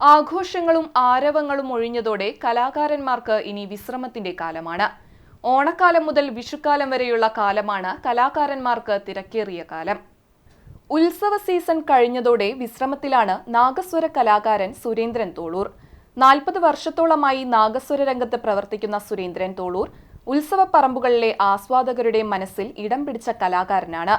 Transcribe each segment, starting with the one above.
ആഘോഷങ്ങളും ആരവങ്ങളും ഒഴിഞ്ഞതോടെ കലാകാരന്മാർക്ക് ഇനി വിശ്രമത്തിന്റെ കാലമാണ്. ഓണക്കാലം മുതൽ വിഷുക്കാലം വരെയുള്ള കാലമാണ് കലാകാരന്മാർക്ക് തിരക്കേറിയ കാലം. ഉത്സവ സീസൺ കഴിഞ്ഞതോടെ വിശ്രമത്തിലാണ് നാഗസ്വര കലാകാരൻ സുരേന്ദ്രൻ തോളൂർ. നാൽപ്പത് വർഷത്തോളമായി നാഗസ്വര രംഗത്ത് പ്രവർത്തിക്കുന്ന സുരേന്ദ്രൻ തോളൂർ ഉത്സവ പറമ്പുകളിലെ ആസ്വാദകരുടെ മനസ്സിൽ ഇടം പിടിച്ച കലാകാരനാണ്.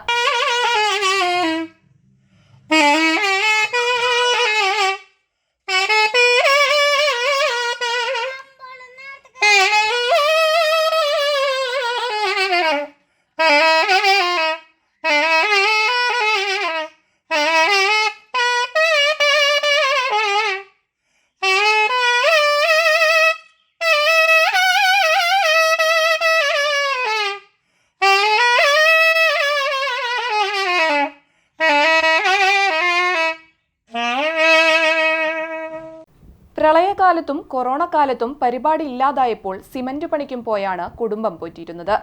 പ്രളയകാലത്തും കൊറോണ കാലത്തും പരിപാടി ഇല്ലാതായപ്പോൾ സിമന്റ് പണിക്കും പോയാണ് കുടുംബം പോറ്റിയിരുന്നത്.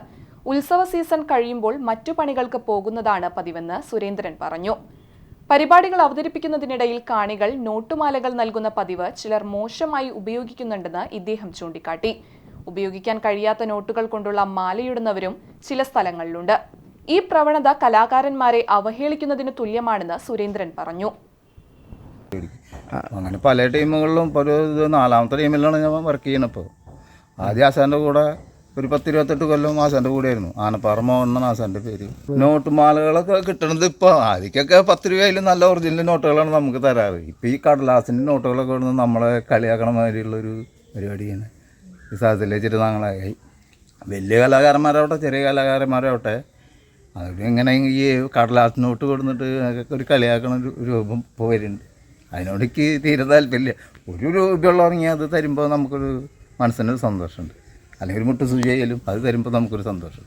ഉത്സവ സീസൺ കഴിയുമ്പോൾ മറ്റു പണികൾക്ക് പോകുന്നതാണ് പതിവെന്ന് സുരേന്ദ്രൻ പറഞ്ഞു. പരിപാടികൾ അവതരിപ്പിക്കുന്നതിനിടയിൽ കാണികൾ നോട്ടുമാലകൾ നൽകുന്ന പതിവ് ചിലർ മോശമായി ഉപയോഗിക്കുന്നുണ്ടെന്ന് ഇദ്ദേഹം ചൂണ്ടിക്കാട്ടി. ഉപയോഗിക്കാൻ കഴിയാത്ത നോട്ടുകൾ കൊണ്ടുള്ള മാലയിടുന്നവരും ചില സ്ഥലങ്ങളിലുണ്ട്. ഈ പ്രവണത കലാകാരന്മാരെ അവഹേളിക്കുന്നതിന് തുല്യമാണെന്ന് സുരേന്ദ്രൻ പറഞ്ഞു. അങ്ങനെ പല ടീമുകളിലും ഇപ്പോൾ ഒരു നാലാമത്തെ ടീമിലാണ് ഞാൻ വർക്ക് ചെയ്യണപ്പോൾ ആദ്യ ആശാന്റെ കൂടെ ഒരു പത്ത് ഇരുപത്തെട്ട് കൊല്ലം ആശാന്റെ കൂടെയായിരുന്നു. ആനപ്പാറ മോഹൻ എന്നാണ് ആശാന്റെ പേര്. നോട്ട് മാലകളൊക്കെ കിട്ടണത് ഇപ്പോൾ ആദ്യമൊക്കെ പത്ത് രൂപയിൽ നല്ല ഒറിജിനൽ നോട്ടുകളാണ് നമുക്ക് തരാറ്. ഇപ്പോൾ ഈ കടലാസിന്റെ നോട്ടുകളൊക്കെ ഇടുന്നത് നമ്മളെ കളിയാക്കണ മാതിരിയുള്ളൊരു പരിപാടിയാണ്. ഈ സാഹചര്യത്തിൽ വെച്ചിട്ട് ഞങ്ങളായി വലിയ കലാകാരന്മാരാവട്ടെ ചെറിയ കലാകാരന്മാരാവട്ടെ ഇങ്ങനെ ഈ കടലാസ് നോട്ട് കൊടുത്തിട്ട് ഒരു കളിയാക്കണ ഒരു രൂപം ഇപ്പോൾ അതിനോട് എനിക്ക് തീരെ താല്പര്യമില്ല. ഒരു രൂപയുള്ള ഇറങ്ങി അത് തരുമ്പോൾ നമുക്കൊരു മനസ്സിനൊരു സന്തോഷമുണ്ട്. അല്ലെങ്കിൽ ഒരു മുട്ട് സൂചിയായാലും അത് തരുമ്പോൾ നമുക്കൊരു സന്തോഷം.